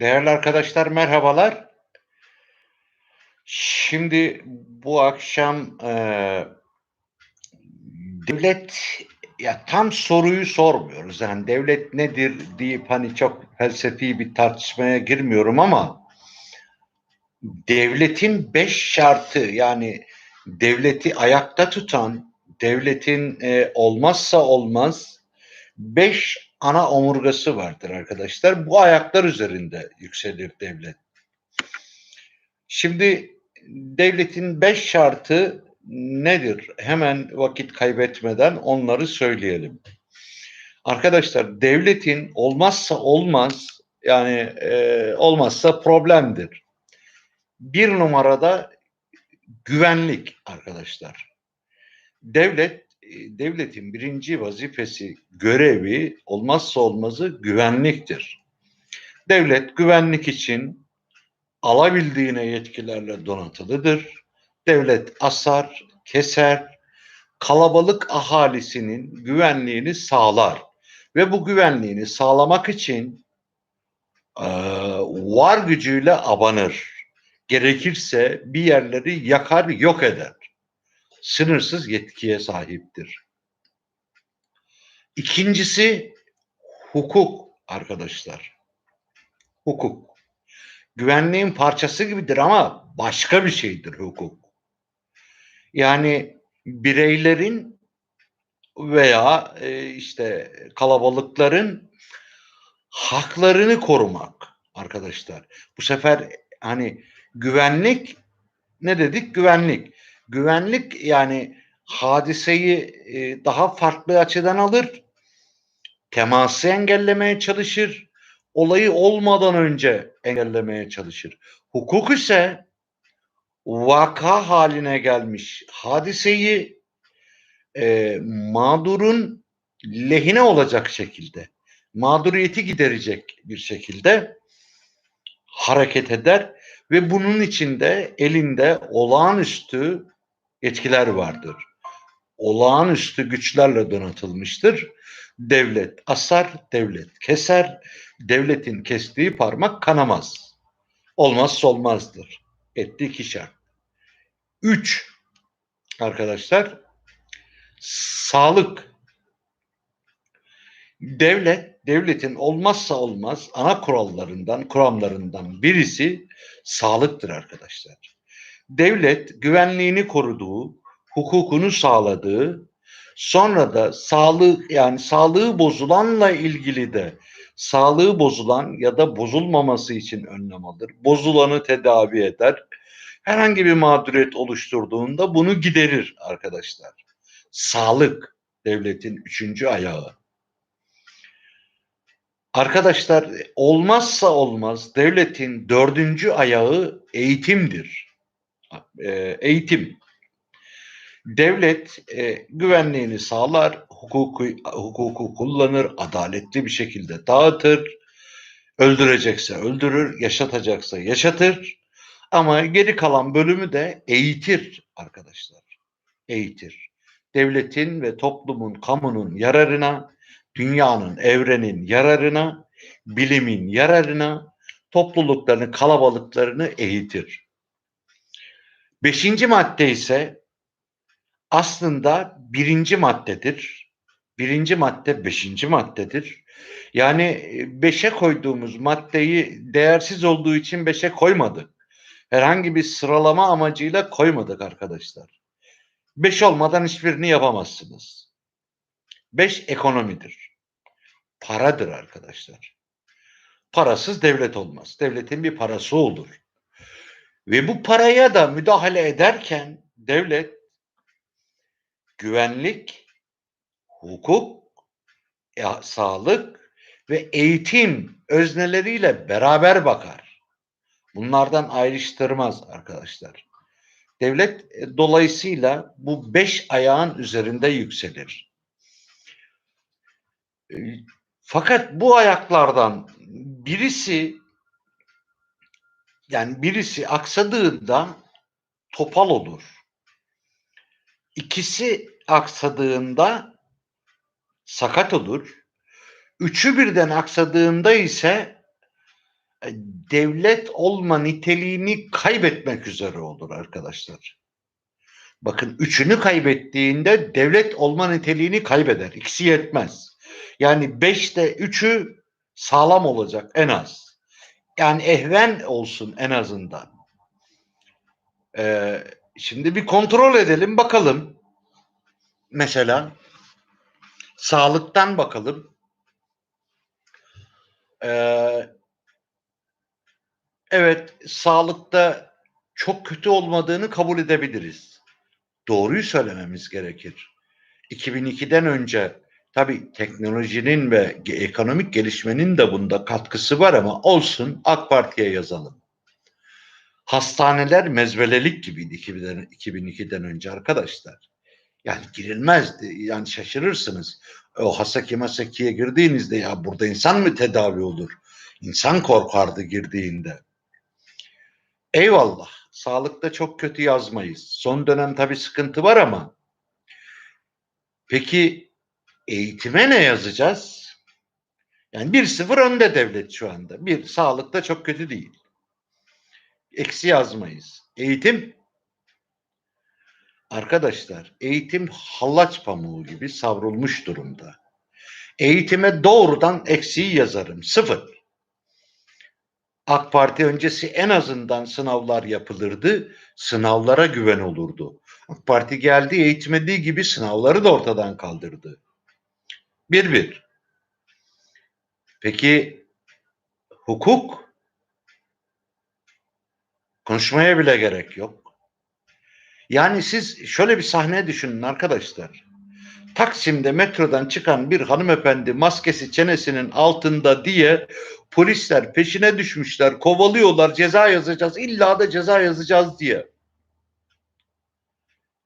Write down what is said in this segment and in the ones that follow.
Değerli arkadaşlar merhabalar. Şimdi bu akşam e, devlet ya tam soruyu sormuyoruz. Yani devlet nedir deyip hani çok felsefi bir tartışmaya girmiyorum ama devletin beş şartı yani devleti ayakta tutan, devletin e, olmazsa olmaz beş ana omurgası vardır arkadaşlar. Bu ayaklar üzerinde yükselir devlet. Şimdi devletin beş şartı nedir? Hemen vakit kaybetmeden onları söyleyelim. Arkadaşlar devletin olmazsa olmaz yani e, olmazsa problemdir. Bir numarada güvenlik arkadaşlar. Devlet devletin birinci vazifesi, görevi, olmazsa olmazı güvenliktir. Devlet güvenlik için alabildiğine yetkilerle donatılıdır. Devlet asar, keser, kalabalık ahalisinin güvenliğini sağlar ve bu güvenliğini sağlamak için e, var gücüyle abanır. Gerekirse bir yerleri yakar, yok eder sınırsız yetkiye sahiptir. İkincisi hukuk arkadaşlar. Hukuk. Güvenliğin parçası gibidir ama başka bir şeydir hukuk. Yani bireylerin veya e, işte kalabalıkların haklarını korumak arkadaşlar. Bu sefer hani güvenlik ne dedik? Güvenlik güvenlik yani hadiseyi e, daha farklı açıdan alır. Teması engellemeye çalışır. Olayı olmadan önce engellemeye çalışır. Hukuk ise vaka haline gelmiş hadiseyi e, mağdurun lehine olacak şekilde, mağduriyeti giderecek bir şekilde hareket eder ve bunun içinde elinde olağanüstü etkiler vardır. Olağanüstü güçlerle donatılmıştır. Devlet asar, devlet keser, devletin kestiği parmak kanamaz. Olmazsa olmazdır. Etti iki şart. Üç, arkadaşlar, sağlık. Devlet, devletin olmazsa olmaz ana kurallarından, kuramlarından birisi sağlıktır arkadaşlar devlet güvenliğini koruduğu, hukukunu sağladığı, sonra da sağlığı yani sağlığı bozulanla ilgili de sağlığı bozulan ya da bozulmaması için önlem alır. Bozulanı tedavi eder. Herhangi bir mağduriyet oluşturduğunda bunu giderir arkadaşlar. Sağlık devletin üçüncü ayağı. Arkadaşlar olmazsa olmaz devletin dördüncü ayağı eğitimdir e, eğitim. Devlet e, güvenliğini sağlar, hukuku, hukuku kullanır, adaletli bir şekilde dağıtır, öldürecekse öldürür, yaşatacaksa yaşatır. Ama geri kalan bölümü de eğitir arkadaşlar. Eğitir. Devletin ve toplumun, kamunun yararına, dünyanın, evrenin yararına, bilimin yararına, topluluklarını, kalabalıklarını eğitir. Beşinci madde ise aslında birinci maddedir. Birinci madde beşinci maddedir. Yani e, beşe koyduğumuz maddeyi değersiz olduğu için beşe koymadık. Herhangi bir sıralama amacıyla koymadık arkadaşlar. Beş olmadan hiçbirini yapamazsınız. Beş ekonomidir. Paradır arkadaşlar. Parasız devlet olmaz. Devletin bir parası olur. Ve bu paraya da müdahale ederken devlet güvenlik, hukuk, e, sağlık ve eğitim özneleriyle beraber bakar. Bunlardan ayrıştırmaz arkadaşlar. Devlet e, dolayısıyla bu beş ayağın üzerinde yükselir. E, fakat bu ayaklardan birisi yani birisi aksadığında topal olur. İkisi aksadığında sakat olur. Üçü birden aksadığında ise e, devlet olma niteliğini kaybetmek üzere olur arkadaşlar. Bakın üçünü kaybettiğinde devlet olma niteliğini kaybeder. İkisi yetmez. Yani beşte üçü sağlam olacak en az. Yani ehven olsun en azından. Ee, şimdi bir kontrol edelim bakalım. Mesela sağlıktan bakalım. Ee, evet sağlıkta çok kötü olmadığını kabul edebiliriz. Doğruyu söylememiz gerekir. 2002'den önce tabii teknolojinin ve ekonomik gelişmenin de bunda katkısı var ama olsun AK Parti'ye yazalım. Hastaneler mezvelelik gibiydi 2000'den, 2002'den önce arkadaşlar. Yani girilmezdi. Yani şaşırırsınız. O Hasaki Masaki'ye girdiğinizde ya burada insan mı tedavi olur? İnsan korkardı girdiğinde. Eyvallah. Sağlıkta çok kötü yazmayız. Son dönem tabii sıkıntı var ama peki eğitime ne yazacağız? Yani bir sıfır önde devlet şu anda. Bir, sağlıkta çok kötü değil. Eksi yazmayız. Eğitim Arkadaşlar eğitim hallaç pamuğu gibi savrulmuş durumda. Eğitime doğrudan eksiği yazarım. Sıfır. AK Parti öncesi en azından sınavlar yapılırdı. Sınavlara güven olurdu. AK Parti geldi eğitmediği gibi sınavları da ortadan kaldırdı. Bir bir. Peki hukuk? Konuşmaya bile gerek yok. Yani siz şöyle bir sahne düşünün arkadaşlar. Taksim'de metrodan çıkan bir hanımefendi maskesi çenesinin altında diye polisler peşine düşmüşler, kovalıyorlar, ceza yazacağız, illa da ceza yazacağız diye.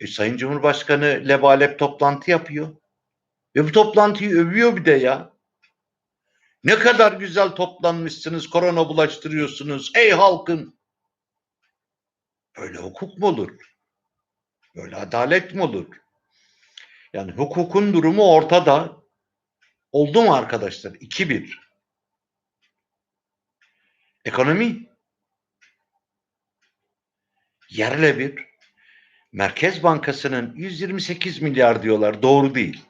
E, Sayın Cumhurbaşkanı lebalep toplantı yapıyor. Ve bu toplantıyı övüyor bir de ya. Ne kadar güzel toplanmışsınız, korona bulaştırıyorsunuz. Ey halkın! Böyle hukuk mu olur? Böyle adalet mi olur? Yani hukukun durumu ortada. Oldu mu arkadaşlar? 2-1. Ekonomi yerle bir. Merkez Bankası'nın 128 milyar diyorlar. Doğru değil.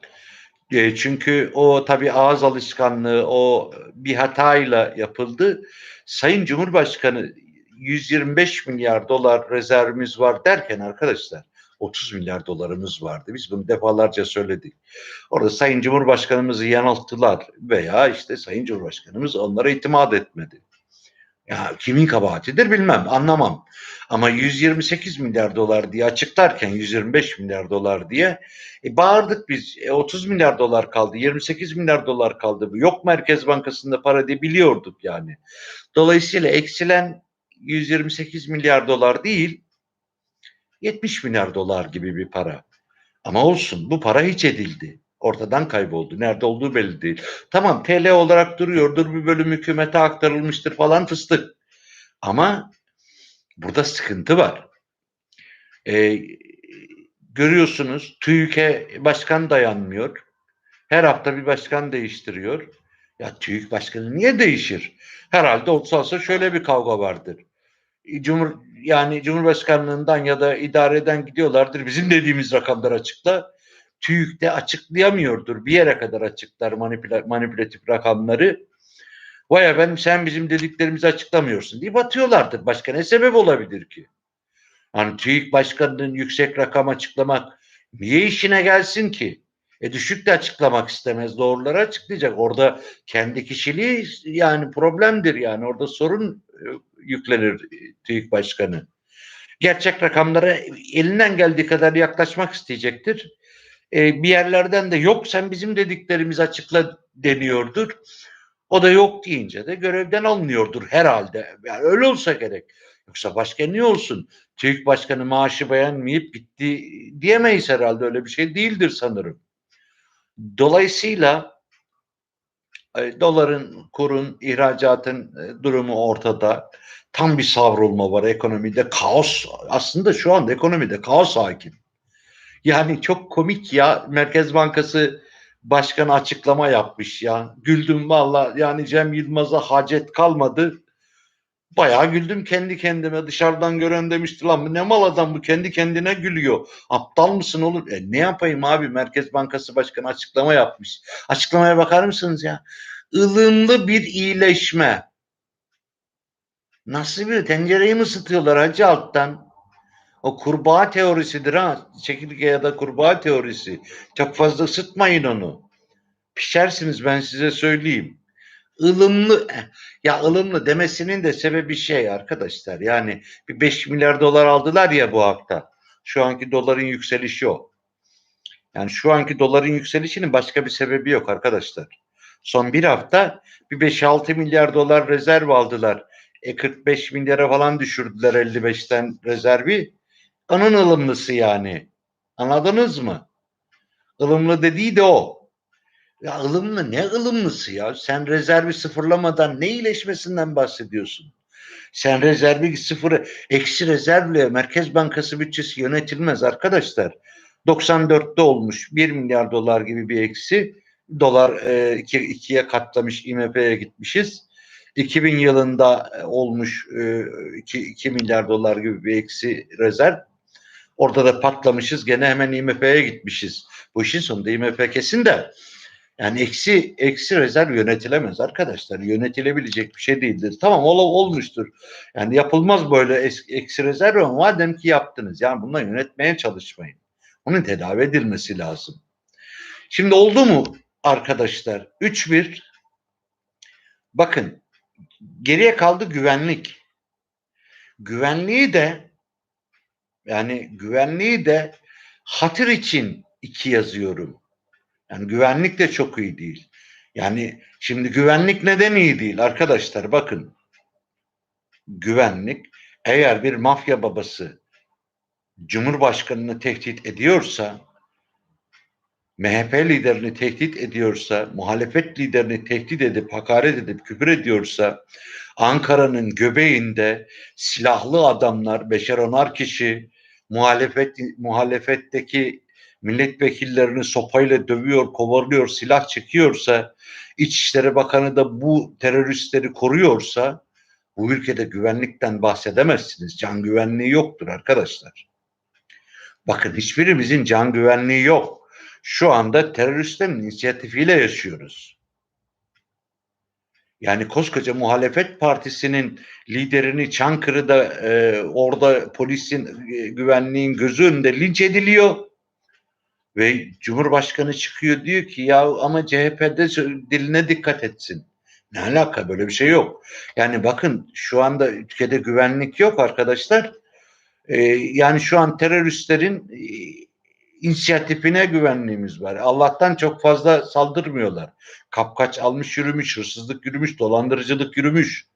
E, çünkü o tabii ağız alışkanlığı o bir hatayla yapıldı. Sayın Cumhurbaşkanı 125 milyar dolar rezervimiz var derken arkadaşlar 30 milyar dolarımız vardı. Biz bunu defalarca söyledik. Orada Sayın Cumhurbaşkanımızı yanılttılar veya işte Sayın Cumhurbaşkanımız onlara itimat etmedi. Ya kimin kabahatidir bilmem, anlamam. Ama 128 milyar dolar diye açıklarken 125 milyar dolar diye e, bağırdık biz. E, 30 milyar dolar kaldı, 28 milyar dolar kaldı. Yok Merkez Bankası'nda para diye biliyorduk yani. Dolayısıyla eksilen 128 milyar dolar değil, 70 milyar dolar gibi bir para. Ama olsun bu para hiç edildi. Ortadan kayboldu. Nerede olduğu belli değil. Tamam TL olarak duruyordur. Bir bölüm hükümete aktarılmıştır falan fıstık. Ama burada sıkıntı var. Ee, görüyorsunuz TÜİK'e başkan dayanmıyor. Her hafta bir başkan değiştiriyor. Ya TÜİK başkanı niye değişir? Herhalde olsa şöyle bir kavga vardır. Cumhur yani Cumhurbaşkanlığından ya da idareden gidiyorlardır. Bizim dediğimiz rakamlar açıkla. TÜİK de açıklayamıyordur. Bir yere kadar açıklar manipüla, manipülatif rakamları. Vay efendim sen bizim dediklerimizi açıklamıyorsun diye batıyorlardır. Başka ne sebep olabilir ki? Hani TÜİK başkanının yüksek rakam açıklamak niye işine gelsin ki? E düşük de açıklamak istemez. Doğruları açıklayacak. Orada kendi kişiliği yani problemdir yani. Orada sorun e, yüklenir TÜİK başkanı. Gerçek rakamlara elinden geldiği kadar yaklaşmak isteyecektir. E, bir yerlerden de yok sen bizim dediklerimizi açıkla deniyordur. O da yok deyince de görevden alınıyordur herhalde. Yani öyle olsa gerek. Yoksa başka niye olsun? TÜİK başkanı maaşı beğenmeyip gitti diyemeyiz herhalde. Öyle bir şey değildir sanırım. Dolayısıyla e, doların, kurun, ihracatın e, durumu ortada. Tam bir savrulma var ekonomide. Kaos. Aslında şu anda ekonomide kaos hakim. Yani çok komik ya. Merkez Bankası Başkanı açıklama yapmış ya. Güldüm valla. Yani Cem Yılmaz'a hacet kalmadı. Bayağı güldüm kendi kendime. Dışarıdan gören demişti lan ne mal adam bu kendi kendine gülüyor. Aptal mısın oğlum? E, ne yapayım abi? Merkez Bankası Başkanı açıklama yapmış. Açıklamaya bakar mısınız ya? ılımlı bir iyileşme. Nasıl bir tencereyi mi ısıtıyorlar hacı alttan? O kurbağa teorisidir ha. Çekirge ya da kurbağa teorisi. Çok fazla ısıtmayın onu. Pişersiniz ben size söyleyeyim. ılımlı ya ılımlı demesinin de sebebi şey arkadaşlar. Yani bir 5 milyar dolar aldılar ya bu hafta. Şu anki doların yükselişi o. Yani şu anki doların yükselişinin başka bir sebebi yok arkadaşlar. Son bir hafta bir 5-6 milyar dolar rezerv aldılar. E 45 milyara falan düşürdüler 55'ten rezervi. Onun ılımlısı yani. Anladınız mı? Ilımlı dediği de o. Ya ılımlı ne ılımlısı ya? Sen rezervi sıfırlamadan ne iyileşmesinden bahsediyorsun? Sen rezervi sıfırı eksi rezervle Merkez Bankası bütçesi yönetilmez arkadaşlar. 94'te olmuş 1 milyar dolar gibi bir eksi. Dolar e, iki, ikiye katlamış IMF'ye gitmişiz. 2000 yılında e, olmuş e, 2, 2 milyar dolar gibi bir eksi rezerv. Orada da patlamışız. Gene hemen IMF'ye gitmişiz. Bu işin sonunda IMF kesin de yani eksi eksi rezerv yönetilemez arkadaşlar. Yönetilebilecek bir şey değildir. Tamam ol, olmuştur. Yani yapılmaz böyle eksi rezerv ama madem ki yaptınız. Yani bunları yönetmeye çalışmayın. Onun tedavi edilmesi lazım. Şimdi oldu mu arkadaşlar? 3-1 bakın geriye kaldı güvenlik. Güvenliği de yani güvenliği de hatır için iki yazıyorum. Yani güvenlik de çok iyi değil. Yani şimdi güvenlik neden iyi değil arkadaşlar bakın. Güvenlik eğer bir mafya babası Cumhurbaşkanını tehdit ediyorsa MHP liderini tehdit ediyorsa, muhalefet liderini tehdit edip, hakaret edip, küfür ediyorsa, Ankara'nın göbeğinde silahlı adamlar, beşer onar kişi, muhalefet muhalefetteki milletvekillerini sopayla dövüyor, kovalıyor, silah çekiyorsa, İçişleri Bakanı da bu teröristleri koruyorsa, bu ülkede güvenlikten bahsedemezsiniz. Can güvenliği yoktur arkadaşlar. Bakın hiçbirimizin can güvenliği yok. Şu anda teröristlerin inisiyatifiyle yaşıyoruz. Yani koskoca muhalefet partisinin liderini Çankırı'da e, orada polisin e, güvenliğin gözü önünde linç ediliyor. Ve Cumhurbaşkanı çıkıyor diyor ki ya ama CHP'de diline dikkat etsin. Ne alaka böyle bir şey yok. Yani bakın şu anda ülkede güvenlik yok arkadaşlar. Ee, yani şu an teröristlerin e, inisiyatifine güvenliğimiz var. Allah'tan çok fazla saldırmıyorlar. Kapkaç almış yürümüş, hırsızlık yürümüş, dolandırıcılık yürümüş.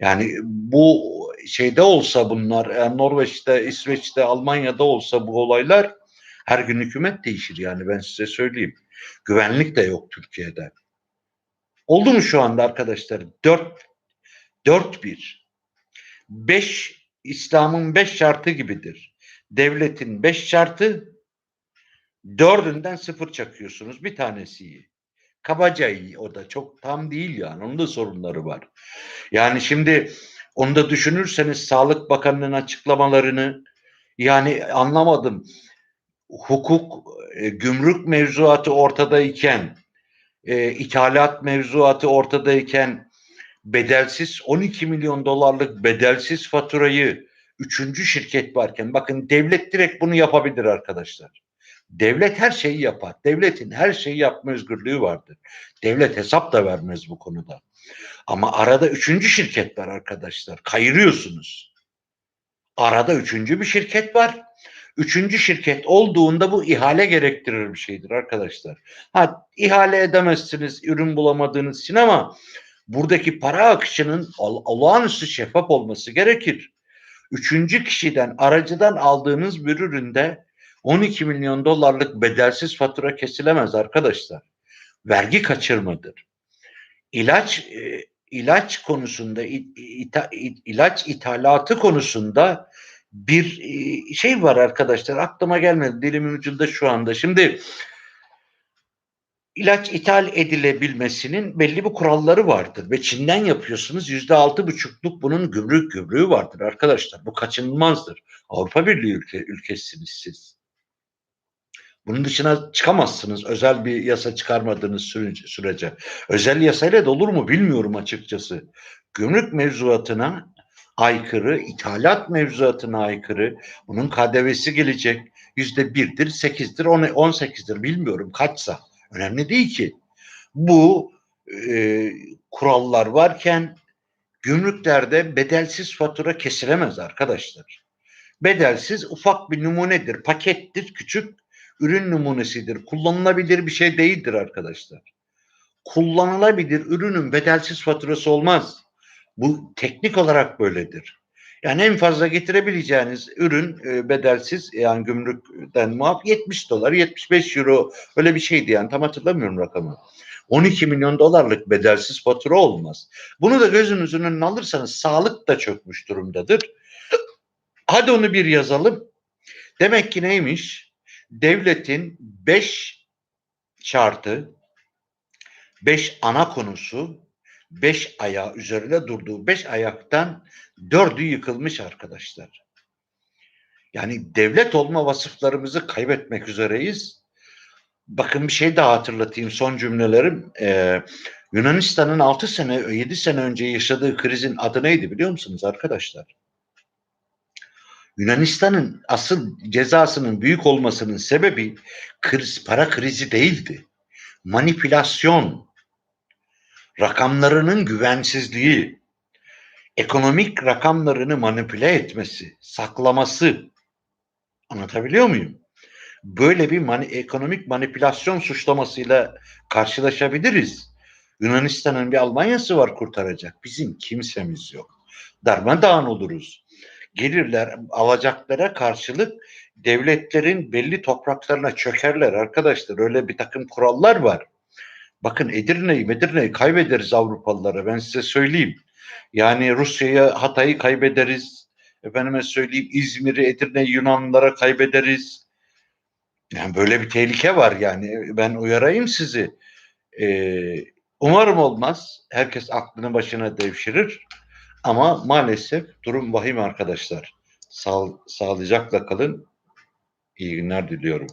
Yani bu şeyde olsa bunlar, yani Norveç'te, İsveç'te, Almanya'da olsa bu olaylar her gün hükümet değişir yani ben size söyleyeyim. Güvenlik de yok Türkiye'de. Oldu mu şu anda arkadaşlar? 4 4 1 5 İslam'ın 5 şartı gibidir. Devletin 5 şartı dördünden sıfır çakıyorsunuz. Bir tanesi iyi. Kabaca iyi o da çok tam değil yani. Onun da sorunları var. Yani şimdi onu da düşünürseniz Sağlık Bakanı'nın açıklamalarını yani anlamadım hukuk, e, gümrük mevzuatı ortadayken, e, ithalat mevzuatı ortadayken bedelsiz 12 milyon dolarlık bedelsiz faturayı üçüncü şirket varken bakın devlet direkt bunu yapabilir arkadaşlar. Devlet her şeyi yapar. Devletin her şeyi yapma özgürlüğü vardır. Devlet hesap da vermez bu konuda. Ama arada üçüncü şirket var arkadaşlar. Kayırıyorsunuz. Arada üçüncü bir şirket var. Üçüncü şirket olduğunda bu ihale gerektirir bir şeydir arkadaşlar. Ha ihale edemezsiniz ürün bulamadığınız için ama buradaki para akışının olağanüstü şeffaf olması gerekir. Üçüncü kişiden aracıdan aldığınız bir üründe 12 milyon dolarlık bedelsiz fatura kesilemez arkadaşlar. Vergi kaçırmadır. İlaç e, ilaç konusunda ilaç ithalatı konusunda bir e, şey var arkadaşlar aklıma gelmedi dilimin ucunda şu anda. Şimdi ilaç ithal edilebilmesinin belli bir kuralları vardır ve Çin'den yapıyorsunuz yüzde altı buçukluk bunun gümrük gümrüğü vardır arkadaşlar. Bu kaçınılmazdır. Avrupa Birliği ülke, ülkesiniz siz. Bunun dışına çıkamazsınız özel bir yasa çıkarmadığınız sürece. Özel yasayla da olur mu bilmiyorum açıkçası. Gümrük mevzuatına aykırı, ithalat mevzuatına aykırı. Bunun KDV'si gelecek. Yüzde birdir, sekizdir, on, on sekizdir bilmiyorum kaçsa. Önemli değil ki. Bu e, kurallar varken gümrüklerde bedelsiz fatura kesilemez arkadaşlar. Bedelsiz ufak bir numunedir, pakettir, küçük ürün numunesidir. Kullanılabilir bir şey değildir arkadaşlar. Kullanılabilir ürünün bedelsiz faturası olmaz. Bu teknik olarak böyledir. Yani en fazla getirebileceğiniz ürün e, bedelsiz yani gümrükten muaf 70 dolar 75 euro öyle bir şeydi yani tam hatırlamıyorum rakamı. 12 milyon dolarlık bedelsiz fatura olmaz. Bunu da gözünüzün önüne alırsanız sağlık da çökmüş durumdadır. Hadi onu bir yazalım. Demek ki neymiş? Devletin 5 şartı, 5 ana konusu, 5 ayağı üzerine durduğu 5 ayaktan dördü yıkılmış arkadaşlar. Yani devlet olma vasıflarımızı kaybetmek üzereyiz. Bakın bir şey daha hatırlatayım son cümlelerim. Ee, Yunanistan'ın 6 sene 7 sene önce yaşadığı krizin adı neydi biliyor musunuz arkadaşlar? Yunanistan'ın asıl cezasının büyük olmasının sebebi kriz, para krizi değildi. Manipülasyon, rakamlarının güvensizliği, ekonomik rakamlarını manipüle etmesi, saklaması. Anlatabiliyor muyum? Böyle bir mani, ekonomik manipülasyon suçlamasıyla karşılaşabiliriz. Yunanistan'ın bir Almanya'sı var kurtaracak. Bizim kimsemiz yok. Darmadağın oluruz. Gelirler alacaklara karşılık devletlerin belli topraklarına çökerler arkadaşlar. Öyle bir takım kurallar var. Bakın Edirne'yi, Medirne'yi kaybederiz Avrupalılara ben size söyleyeyim. Yani Rusya'ya Hatay'ı kaybederiz. Efendime söyleyeyim İzmir'i, Edirne'yi Yunanlılara kaybederiz. Yani böyle bir tehlike var yani. Ben uyarayım sizi. Ee, umarım olmaz. Herkes aklını başına devşirir. Ama maalesef durum vahim arkadaşlar. Sağ, sağlıcakla kalın. İyi günler diliyorum.